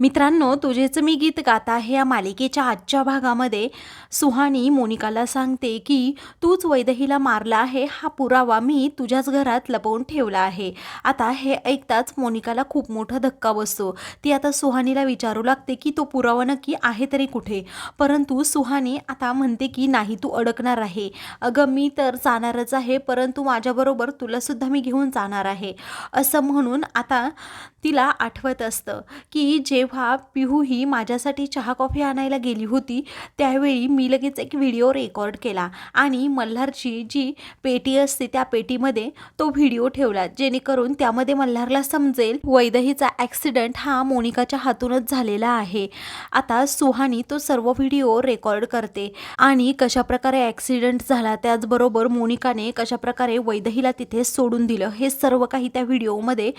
मित्रांनो तुझेच मी गीत गाता हे या मालिकेच्या आजच्या भागामध्ये सुहानी मोनिकाला सांगते की तूच वैदहीला मारला आहे हा पुरावा मी तुझ्याच घरात लपवून ठेवला आहे. आता हे ऐकताच मोनिकाला खूप मोठा धक्का बसतो. ती आता सुहानीला विचारू लागते की तो पुरावा नक्की आहे तरी कुठे? परंतु सुहानी आता म्हणते की नाही तू अडकणार आहे. अगं मी तर जाणारच आहे परंतु माझ्याबरोबर तुलासुद्धा मी घेऊन जाणार आहे. असं म्हणून आता तिला आठवत असतं की जे जेव्हा पिहू ही माझ्यासाठी चहा कॉफी आणायला गेली होती त्यावेळी मी लगेच एक व्हिडिओ रेकॉर्ड केला आणि मल्हारची जी पेटी असते त्या पेटीमध्ये तो व्हिडिओ ठेवला जेणेकरून त्यामध्ये मल्हारला समजेल वैदहीचा ॲक्सिडेंट हा मोनिकाच्या हातूनच झालेला आहे. आता सुहानी तो सर्व व्हिडिओ रेकॉर्ड करते आणि कशाप्रकारे ॲक्सिडेंट झाला त्याचबरोबर मोनिकाने कशाप्रकारे वैदहीला तिथे सोडून दिलं हे सर्व काही त्या व्हिडिओमध्ये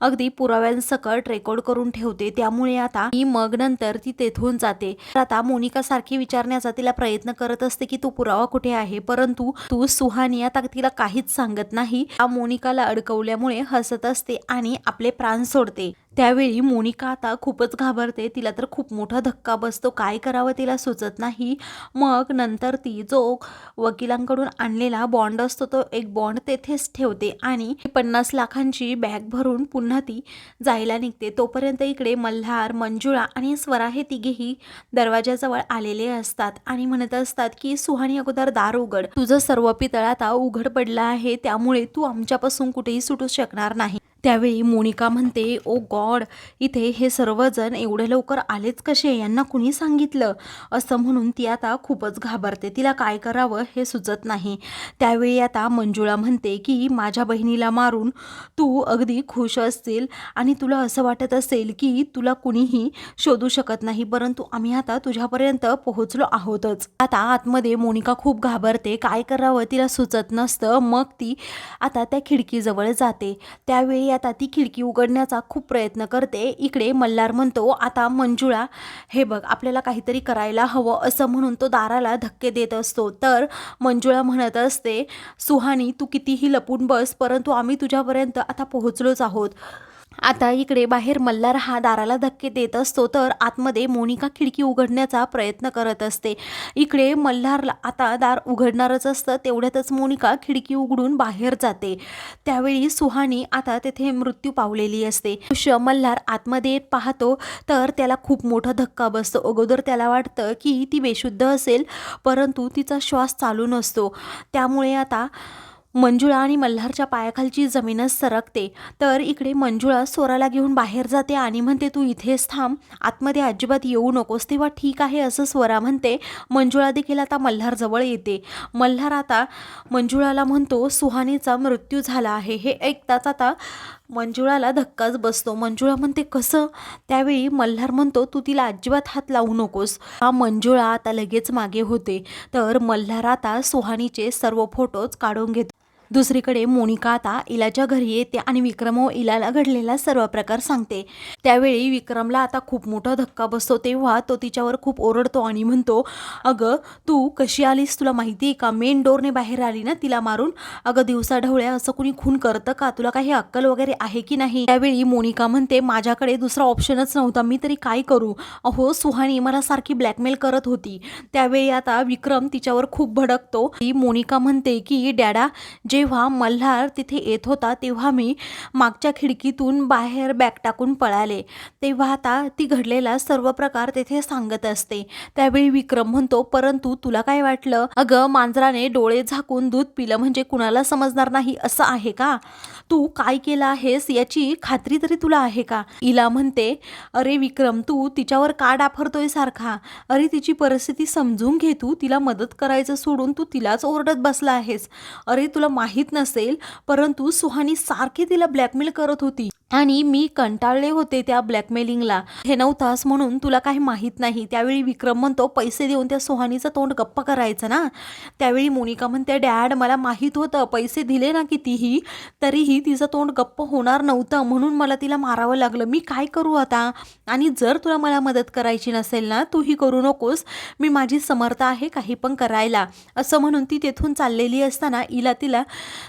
अगदी पुराव्यांसकट रेकॉर्ड करून ठेवते. त्यामुळे आता ही मग नंतर ती तेथून जाते. तर आता मोनिका सारखी विचारण्याचा तिला प्रयत्न करत असते की तो पुरावा कुठे आहे? परंतु तू सुहानी आता तिला काहीच सांगत नाही. मोनिकाला अडकवल्यामुळे हसत असते आणि आपले प्राण सोडते. त्यावेळी मोनिका आता खूपच घाबरते. तिला तर खूप मोठा धक्का बसतो. काय करावं तिला सुचत नाही. मग नंतर ती जो वकिलांकडून आणलेला बॉन्ड असतो तो एक बॉन्ड तेथेच ठेवते आणि पन्नास लाखांची बॅग भरून पुन्हा ती जायला निघते. तोपर्यंत इकडे मल्हार मंजुळा आणि स्वरा हे तिघेही दरवाजाजवळ आलेले असतात आणि म्हणत असतात की सुहानी अगोदर दार उघड. तुझं सर्व पितळ आता उघड पडलं आहे. त्यामुळे तू आमच्यापासून कुठेही सुटू शकणार नाही. त्यावेळी मोनिका म्हणते ओ गॉड इथे हे सर्वजण एवढे लवकर आलेच कसे? यांना कुणी सांगितलं? असं म्हणून ती आता खूपच घाबरते. तिला काय करावं हे सुचत नाही. त्यावेळी आता मंजुळा म्हणते की माझ्या बहिणीला मारून तू अगदी खुश असतील आणि तुला असं वाटत असेल की तुला कुणीही शोधू शकत नाही परंतु आम्ही आता तुझ्यापर्यंत पोहोचलो आहोतच. आता आतमध्ये मोनिका खूप घाबरते. काय करावं तिला सुचत नसतं. मग ती आता त्या खिडकीजवळ जाते. त्यावेळी आता ती खिडकी उघडण्याचा खूप प्रयत्न करते. इकडे मल्हार म्हणतो आता मंजुळा हे बघ आपल्याला काहीतरी करायला हवं. असं म्हणून तो दाराला धक्के देत असतो. तर मंजुळा म्हणत असते सुहानी तू कितीही लपून बस परंतु आम्ही तुझ्यापर्यंत आता पोहोचलोच आहोत. आता इकडे बाहेर मल्हार हा दाराला धक्के देत असतो तर आतमध्ये मोनिका खिडकी उघडण्याचा प्रयत्न करत असते. इकडे मल्हारला आता दार उघडणारच असतं तेवढ्यातच मोनिका खिडकी उघडून बाहेर जाते. त्यावेळी सुहानी आता तेथे मृत्यू पावलेली असते. श मल्हार आतमध्ये येत पाहतो तर त्याला खूप मोठा धक्का बसतो. अगोदर त्याला वाटतं की ती बेशुद्ध असेल परंतु तिचा श्वास चालू नसतो. त्यामुळे आता मंजुळा आणि मल्हारच्या पायाखालची जमीनच सरकते. तर इकडे मंजुळा स्वराला घेऊन बाहेर जाते आणि म्हणते तू इथेच थांब. आतमध्ये अजिबात येऊ नकोस. तेव्हा ठीक आहे असं स्वरा म्हणते. मंजुळा देखील आता मल्हारजवळ येते. मल्हार आता मंजुळाला म्हणतो सुहानीचा मृत्यू झाला आहे. हे ऐकताच आता मंजुळाला धक्काच बसतो. मंजुळा म्हणते कसं? त्यावेळी मल्हार म्हणतो तू तिला अजिबात हात लावू नकोस. हा मंजुळा आता लगेच मागे होते. तर मल्हार आता सुहानीचे सर्व फोटोज काढून घेतो. दुसरीकडे मोनिका आता इलाच्या घरी येते आणि विक्रम व इलाला घडलेला सर्व प्रकार सांगते. त्यावेळी विक्रमला आता खूप मोठा धक्का बसतो तेव्हा तो तिच्यावर खूप ओरडतो आणि म्हणतो अगं तू कशी आलीस? तुला माहिती आहे का? मेन डोरने बाहेर आली ना तिला मारून. अगं दिवसा ढवळ्या असं कुणी खून करतं का? तुला काही अक्कल वगैरे आहे की नाही? त्यावेळी मोनिका म्हणते माझ्याकडे दुसरा ऑप्शनच नव्हता. मी तरी काय करू? अहो सुहानी मला सारखी ब्लॅकमेल करत होती. त्यावेळी आता विक्रम तिच्यावर खूप भडकतो. मोनिका म्हणते की डॅडा जे जेव्हा मल्हार तिथे येत होता तेव्हा मी मागच्या खिडकीतून बाहेर बॅग टाकून पळाले. तेव्हा आता ती घडलेला सर्व प्रकार तेथे सांगत असते. त्यावेळी विक्रम म्हणतो परंतु तुला काय वाटलं? अगं मांजराने डोळे झाकून दूध पिलं म्हणजे कुणाला समजणार नाही असं आहे का? तू काय केलं आहेस याची खात्री तरी तुला आहे का? इला म्हणते अरे विक्रम तू तिच्यावर का डाफरतोय सारखा? अरे तिची परिस्थिती समजून घे तू तिला मदत करायचं सोडून तू तिलाच ओरडत बसला आहेस. अरे तुला माहीत नसेल परंतु सुहानी सारखी तिला ब्लॅकमेल करत होती. आणि मी कंटाळले होते त्या ब्लॅकमेलिंगला हे नऊ तास म्हणून तुला काही माहीत नाही. त्यावेळी विक्रम म्हणतो पैसे देऊन त्या सोहानीचं तोंड गप्प करायचं ना? त्यावेळी मोनिका म्हणते डॅड मला माहीत होतं. पैसे दिले ना कितीही तरीही तिचं तोंड गप्प होणार नव्हतं. म्हणून मला तिला मारावं लागलं. मी काय करू आता? आणि जर तुला मला मदत करायची नसेल ना तूही करू नकोस. मी माझी समर्थ आहे काही पण करायला. असं म्हणून ती तेथून चाललेली असताना इला तिला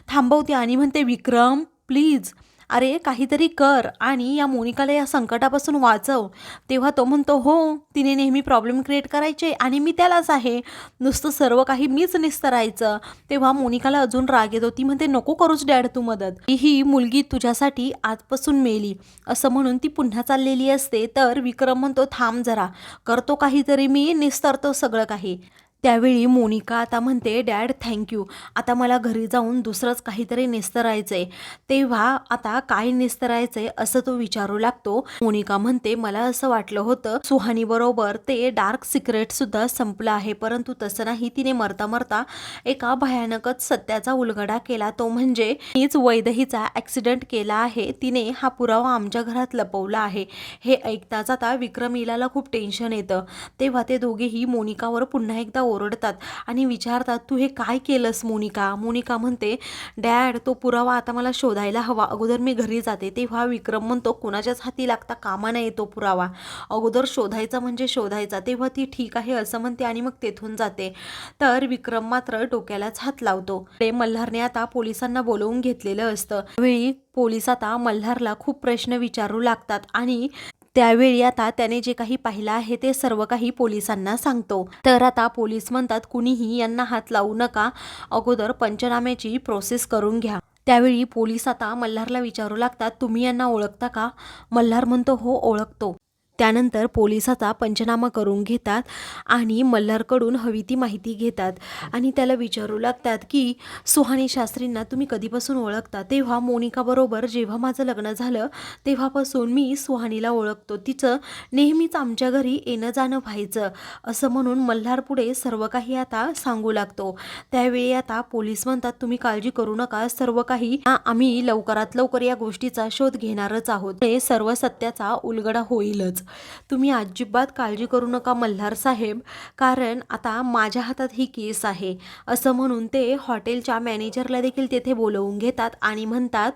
थांबवते आणि म्हणते विक्रम प्लीज अरे काहीतरी कर आणि या मोनिकाला या संकटापासून वाचव. तेव्हा तो म्हणतो हो तिने नेहमी प्रॉब्लेम क्रिएट करायचे आणि मी त्यालाच आहे. नुसतं सर्व काही मीच निस्तरायचं. तेव्हा मोनिकाला अजून राग येतो. ती म्हणते नको करूच डॅड तू मदत. ही मुलगी तुझ्यासाठी आजपासून मेली. असं म्हणून ती पुन्हा चाललेली असते. तर विक्रम म्हणतो थांब जरा. करतो काहीतरी मी निस्तरतो सगळं काही. त्यावेळी मोनिका आता म्हणते डॅड थँक्यू आता मला घरी जाऊन दुसरंच काहीतरी निस्तरायचं आहे तेव्हा आता काय निस्तरायचं आहे असं तो विचारू लागतो. मोनिका म्हणते मला असं वाटलं होतं सुहानी बरोबर ते डार्क सिक्रेटसुद्धा संपलं आहे परंतु तसं नाही. तिने मरता मरता एका भयानकच सत्याचा उलगडा केला. तो म्हणजे मीच वैदहीचा ॲक्सिडेंट केला आहे. तिने हा पुरावा आमच्या घरात लपवला आहे. हे ऐकताच आता विक्रमीलाला खूप टेन्शन येतं. तेव्हा ते दोघेही मोनिकावर पुन्हा एकदा ओरडतात आणि विचारतात तू हे काय केलंस मोनिका? मोनिका म्हणते डॅड तो पुरावा आता मला शोधायला हवा. अगोदर मी घरी जाते तेव्हा विक्रम म्हणतो कुणाच्याच हाती लागता कामा नये तो पुरावा. अगोदर शोधायचा म्हणजे शोधायचा तेव्हा ती ठीक आहे असं म्हणते आणि मग तेथून जाते. तर विक्रम मात्र डोक्यालाच हात लावतो. ते मल्हारने आता पोलिसांना बोलवून घेतलेलं असतं. वेळी पोलीस आता मल्हारला खूप प्रश्न विचारू लागतात आणि त्यावेळी आता त्याने जे काही पाहिलं आहे ते सर्व काही पोलिसांना सांगतो. तर आता पोलीस म्हणतात कुणीही यांना हात लावू नका. अगोदर पंचनाम्याची प्रोसेस करून घ्या. त्यावेळी पोलीस आता मल्हारला विचारू लागतात तुम्ही यांना ओळखता का? मल्हार म्हणतो हो ओळखतो. त्यानंतर पोलिसाचा पंचनामा करून घेतात आणि मल्हारकडून हवी ती माहिती घेतात. आणि त्याला विचारू लागतात की सुहानी शास्त्रींना तुम्ही कधीपासून ओळखता? तेव्हा मोनिकाबरोबर जेव्हा माझं लग्न झालं तेव्हापासून मी सुहानीला ओळखतो. तिचं नेहमीच आमच्या घरी येणं जाणं व्हायचं असं म्हणून मल्हार पुढे सर्व काही आता सांगू लागतो. त्यावेळी आता पोलीस म्हणतात तुम्ही काळजी करू नका सर्व काही आम्ही लवकरात लवकर या गोष्टीचा शोध घेणारच आहोत. ते सर्व सत्याचा उलगडा होईलच. तुम्ही अजिबात काळजी करू नका मल्हार साहेब कारण आता माझ्या हातात ही केस आहे. असं म्हणून ते हॉटेलच्या मॅनेजरला देखील तेथे बोलवून घेतात आणि म्हणतात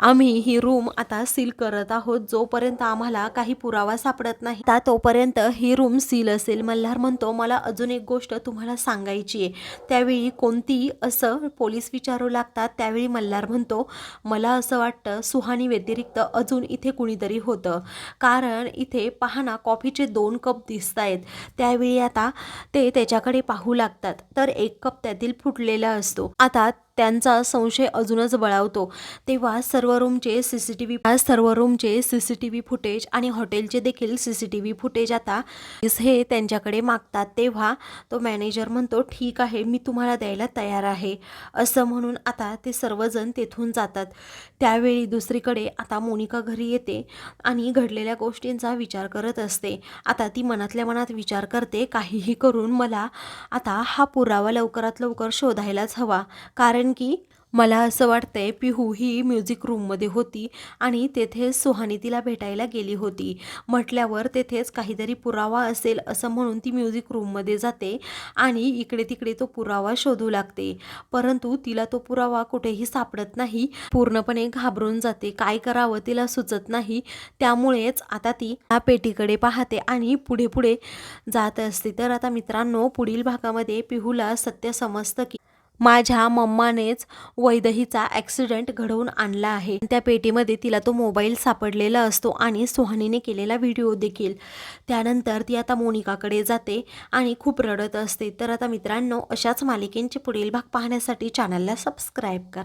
आम्ही ही रूम आता सील करत आहोत. जोपर्यंत आम्हाला काही पुरावा सापडत नाही आता तोपर्यंत ही रूम सील असेल. मल्हार म्हणतो मला अजून एक गोष्ट तुम्हाला सांगायची आहे. त्यावेळी कोणती असं पोलीस विचारू लागतात त्यावेळी मल्हार म्हणतो मला असं वाटतं सुहानी व्यतिरिक्त अजून इथे कुणीतरी होतं. कारण इथे पाहना ना कॉफीचे दोन कप दिसत आहेत त्यावेळी आता ते त्याच्याकडे पाहू लागतात. तर एक कप त्यातील फुटलेला असतो. आता त्यांचा संशय अजूनच बळावतो. तेव्हा सर्व रूमचे सी सी टी व्ही सर्व रूमचे C C T V footage आणि हॉटेलचे देखील C C T V footage आता हे त्यांच्याकडे मागतात. तेव्हा तो मॅनेजर म्हणतो ठीक आहे मी तुम्हाला द्यायला तयार आहे. असं म्हणून आता ते सर्वजण तेथून जातात. त्यावेळी दुसरीकडे आता मोनिका घरी येते आणि घडलेल्या गोष्टींचा विचार करत असते. आता ती मनातल्या मनात विचार करते काहीही करून मला आता हा पुरावा लवकरात लवकर शोधायलाच हवा. कारण कारण की मला असं वाटतंय पिहू ही म्युझिक रूममध्ये होती आणि तेथे सुहानी तिला भेटायला गेली होती. म्हटल्यावर तेथेच काहीतरी पुरावा असेल असं म्हणून ती म्युझिक रूममध्ये जाते आणि इकडे तिकडे तो पुरावा शोधू लागते. परंतु तिला तो पुरावा कुठेही सापडत नाही. पूर्णपणे घाबरून जाते. काय करावं तिला सुचत नाही. त्यामुळेच आता ती त्या पेटीकडे पाहते आणि पुढे पुढे जात असते. तर आता मित्रांनो पुढील भागामध्ये पिहूला सत्य समजतं की माझ्या मम्मानेच वैदहीचा ॲक्सिडेंट घडवून आणला आहे. त्या पेटीमध्ये तिला तो मोबाईल सापडलेला असतो आणि सुहानीने केलेला व्हिडिओ देखील. त्यानंतर ती आता मोनिकाकडे जाते आणि खूप रडत असते. तर आता मित्रांनो अशाच मालिकेंचे पुढील भाग पाहण्यासाठी चॅनलला सबस्क्राईब करा.